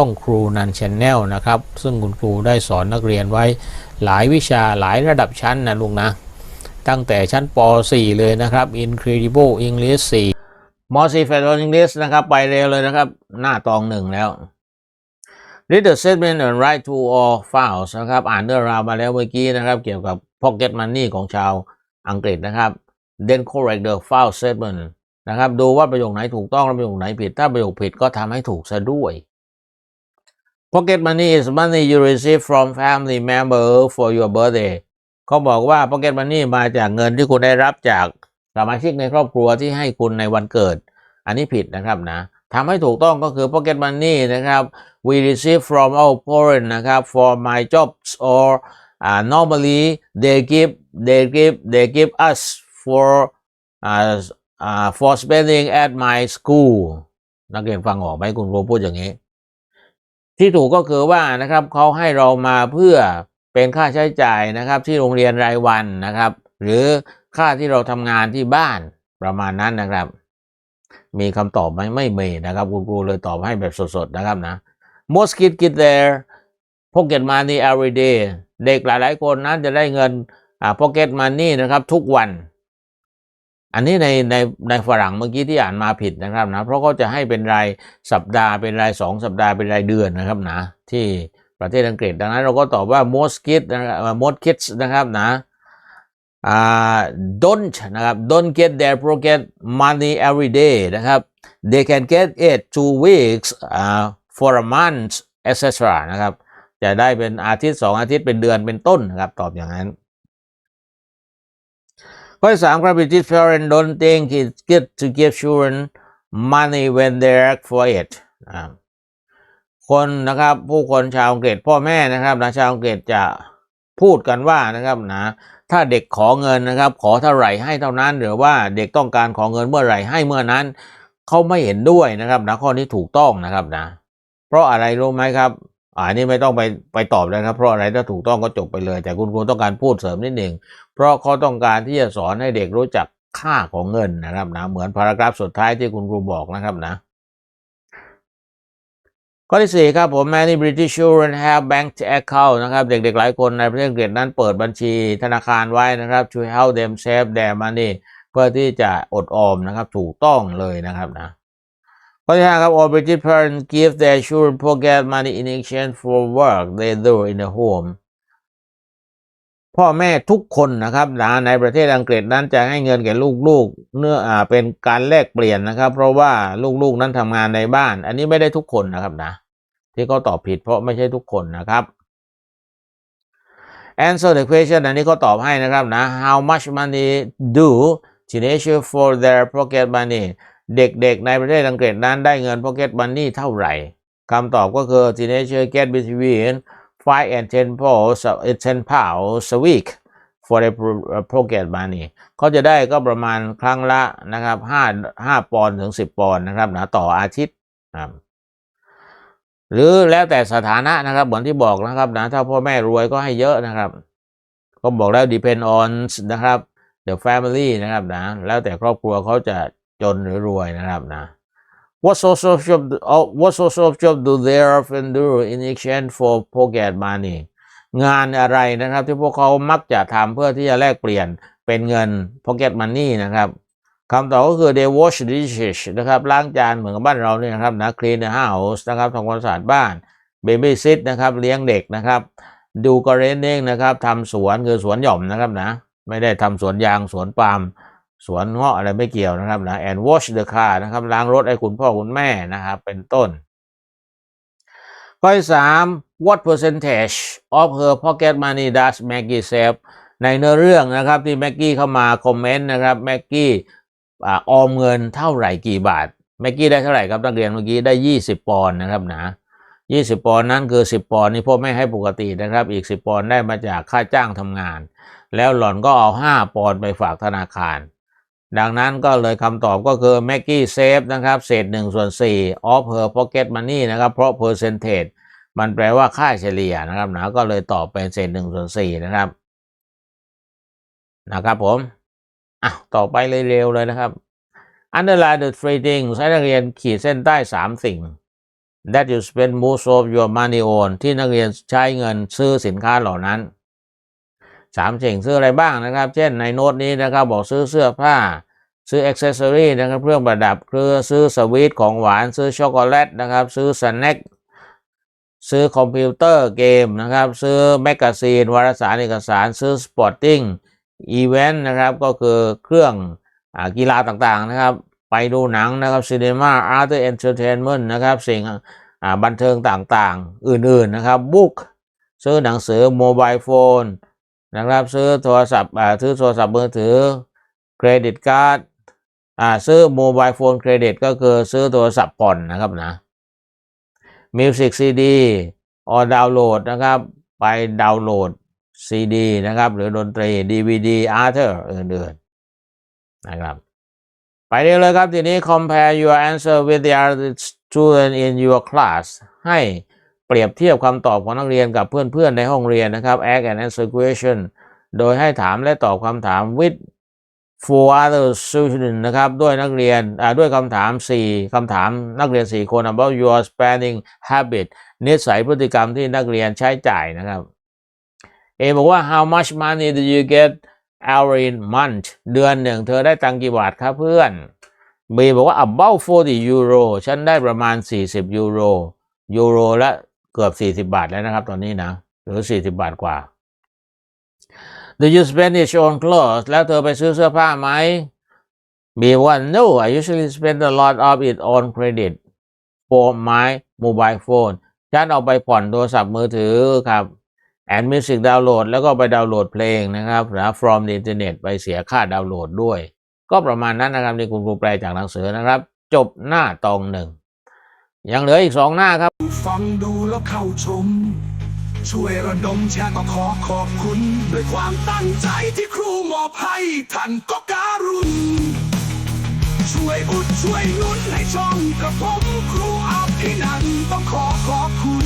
ช่องครูนันชแนลนะครับ ซึ่งคุณครูได้สอนนักเรียนไว้หลายวิชาหลายระดับชั้นนะลุงนะ ตั้งแต่ชั้นป .4 เลยนะครับ Incredible English 4ม .4 f e d e r a l English นะครับ ไปเร็วเลยนะครับ หน้าตองหนึ่งแล้ว Read the statement and write to all files นะครับ อ่านเรื่องราวมาแล้วเมื่อกี้นะครับ เกี่ยวกับ pocket money ของชาวอังกฤษนะครับ then correct the file statement นะครับ ดูว่าประโยคไหนถูกต้องและประโยคไหนผิด ถ้าประโยคผิดก็ทำให้ถูกซะด้วย Pocket money is money you receive from family member for your birthday เขาบอกว่า pocket money มาจากเงินที่คุณได้รับจากสมาชิกในครอบครัวที่ให้คุณในวันเกิด อันนี้ผิดนะครับนะทำให้ถูกต้องก็คือ pocket money นะครับ we receive from our parents นะครับ for my jobs or uh, normally they give they give they give us for uh, uh, for spending at my school นักเรียนฟังออกไหมคุณครูพูดอย่างนี้ ที่ถูกก็คือว่านะครับเขาให้เรามาเพื่อเป็นค่าใช้จ่ายนะครับ ที่โรงเรียนรายวันนะครับ หรือค่าที่เราทำงานที่บ้านประมาณนั้นนะครับ มีคำตอบไหมไม่มีนะครับคุณครูเลยตอบให้แบบสดๆนะครับนะ most kids get their pocket money every day เด็กหลายๆคนนั้นจะได้เงินอ่า pocket money นะครับ ทุกวัน อันนี้ในในในฝรั่งเมื่อกี้ที่อ่านมาผิดนะครับนะเพราะเขาจะให้เป็นรายสัปดาห์เป็นรายสองสัปดาห์เป็นรายเดือนนะครับนะที่ประเทศอังกฤษดังนั้นเราก็ตอบว่า most kids นะครับ most kids นะครับนะ don't นะครับ don't get their pocket money every day นะครับ they can get it two weeks uh, for a month etc นะครับ จะได้เป็นอาทิตย์สองอาทิตย์เป็นเดือนเป็นต้นนะครับ ตอบอย่างนั้น ข้อที่สามครับ British parents don't think it's good to give children money when they ask for it คนนะครับผู้คนชาวอังกฤษพ่อแม่นะครับนะชาวอังกฤษจะพูดกันว่านะครับนะถ้าเด็กขอเงินนะครับ ขอเท่าไหร่ให้เท่านั้น หรือว่าเด็กต้องการขอเงินเมื่อไหร่ให้เมื่อนั้นเขาไม่เห็นด้วยนะครับนะข้อนี้ถูกต้องนะครับนะ เพราะอะไรรู้ไหมครับ อ่านี่ไม่ต้องไปไปตอบนะครับเพราะอะไรถ้าถูกต้องก็จบไปเลย แต่คุณครูต้องการพูดเสริมนิดหนึ่งเพราะเขาต้องการที่จะสอนให้เด็กรู้จักค่าของเงินนะครับนะเหมือนพารากราฟสุดท้ายที่คุณครูบอกนะครับนะข้อที่สี่ครับผม many British children have bank account นะครับ เด็กๆ หลายคนในประเทศอังกฤษนั้นเปิดบัญชีธนาคารไว้นะครับ to help them save their money เพื่อที่จะอดออมนะครับ ถูกต้องเลยนะครับนะ ข้อที่ห้าครับ all British parents give their children pocket money in exchange for work they do in the home พ่อแม่ทุกคนนะครับนะในประเทศอังกฤษนั้นจะให้เงินแก่ลูกๆเนื้ออ่าเป็นการแลกเปลี่ยนนะครับ เพราะว่าลูกๆนั้นทำงานในบ้าน อันนี้ไม่ได้ทุกคนนะครับนะ ที่เขาตอบผิดเพราะไม่ใช่ทุกคนนะครับ answer the question อันนี้เขาตอบให้นะครับนะ how much money do teenagers for their pocket money เด็กๆในประเทศอังกฤษนั้นได้เงิน pocket money เท่าไหร่คำตอบก็คือ teenager get between 5 and 10 pounds 10 pounds a week for their pocket money เขาจะได้ก็ประมาณครั้งละนะครับ5 5ปอนด์ถึง 10 ปอนด์นะครับนะต่ออาทิตย์นะครับหรือแล้วแต่สถานะนะครับเหมือนที่บอกนะครับนะถ้าพ่อแม่รวยก็ให้เยอะนะครับ ก็บอกแล้ว depend on นะครับ the family นะครับนะแล้วแต่ครอบครัวเขาจะ จนหรือรวยนะครับนะ What sort of job What sort of job do they often do in exchange for pocket money งานอะไรนะครับที่พวกเขามักจะทำเพื่อที่จะแลกเปลี่ยนเป็นเงิน pocket money นะครับคำตอบก็คือ they wash dishes นะครับล้างจานเหมือนกับบ้านเราเนี่ยนะครับนะ clean the house นะครับทำความสะอาดบ้าน baby sit นะครับเลี้ยงเด็กนะครับดู gardening นะครับทำสวนคือสวนหย่อมนะครับนะ ไม่ได้ทำสวนยางสวนปาล์ม สวนเงาะอะไรไม่เกี่ยวนะครับนะ and wash the car นะครับ ล้างรถให้คุณพ่อคุณแม่นะครับ เป็นต้น ข้อที่สาม what percentage of her pocket money does Maggie save ในเนื้อเรื่องนะครับที่แม็กกี้เข้ามาคอมเมนต์นะครับแม็กกี้ออมเงินเท่าไหร่กี่บาทแม็กกี้ได้เท่าไหร่ครับนักเรียนเมื่อกี้ได้ 20 ปอนด์นะครับนะ20 ปอนด์นั้นคือ 10 ปอนด์นี่พ่อไม่ให้ปกตินะครับ อีก 10 ปอนด์ได้มาจากค่าจ้างทำงาน แล้วหล่อนก็เอา 5 ปอนด์ไปฝากธนาคาร ดังนั้นก็เลยคำตอบก็คือแม็กกี้เซฟนะครับเศษ1ส่วน4 of her pocket money นะครับ เพราะ percentage มันแปลว่าค่าเฉลี่ยนะครับนะก็เลยตอบเป็นเศษ1ส่วน4นะครับนะครับผมอะต่อไปเลยเร็วเลยนะครับ underline the three things ให้นักเรียนขีดเส้นใต้ 3 สิ่ง that you spend most of your money on ที่นักเรียนใช้เงินซื้อสินค้าเหล่านั้นสามสิ่งซื้ออะไรบ้างนะครับ เช่นในโน้ตนี้นะครับบอกซื้อเสื้อผ้า ซื้ออ็อกเซสซอรีนะครับเครื่องประดับเครือซื้อสวีทของหวานซื้อช็อกโกแลตนะครับ ซื้อสแน็คซื้อคอมพิวเตอร์เกมนะครับ ซื้อแมกกาซีนวารสารเอกสาร ซื้อสปอร์ตติ้งอีเวนต์นะครับ ก็คือเครื่องอกีฬาต่างๆนะครับ ไปดูหนังนะครับซีนีมาอาร์ตเอนเตอร์เทนเมนต์นะครับ สิ่งบันเทิงต่างๆ อื่นๆนะครับบุ๊กซื้อหนังสือโมบายโฟนนะครับ ซื้อโทรศัพท์ซื้อโทรศัพท์มือถือเครดิตการ์ด อ่าซื้อโมบายโฟนเครดิตก็คือซื้อโทรศัพท์ผ่อนนะครับนะมิวสิกซีดีออดาวน์โหลดนะครับ ไปดาวน์โหลดซีดีนะครับ หรือดนตรี DVD อาร์เทอร์อื่นๆนะครับไปเรียเลยครับ ทีนี้ compare your answer with the other student in your class ให้เปรียบเทียบคำตอบของนักเรียนกับเพื่อนๆในห้องเรียนนะครับ ask and answer question โดยให้ถามและตอบคำถาม with For other students นะครับด้วยนักเรียนด้วยคำถาม 4คำถามนักเรียน 4 คน about your spending habit นิสัยพฤติกรรมที่นักเรียนใช้จ่ายนะครับ A บอกว่า how much money do you get every month เดือนหนึ่งเธอได้ตังกี่บาทครับเพื่อน B บอกว่า about 40 euro ฉันได้ประมาณ 40 ยูโร ยูโรละเกือบ 40 บาทแล้วนะครับตอนนี้นะ หรือ 40 บาทกว่า Do you spend it on clothes แล้วเธอไปซื้อเสื้อผ้าไหม B บอกว่า No I usually spend a lot of it on credit for my mobile phone ฉันเอาไปผ่อนโทรศัพท์มือถือครับ and music download แล้วก็ไปดาวน์โหลดเพลงนะครับนะ from the internet ไปเสียค่าดาวน์โหลดด้วย ก็ประมาณนั้นนะครับที่คุณครูแปลจากหนังสือนะครับ จบหน้าตองหนึ่งยังเหลืออีกสองหน้าครับ ฟังดูแล้วเข้าชม ช่วยระดมแชร์ก็ขอขอบคุณ ด้วยความตั้งใจที่ครูมอบให้ท่านก็การุณช่วยอุดช่วยนุนให้ช่องกับผมครูอาภินันต้องขอขอบคุณ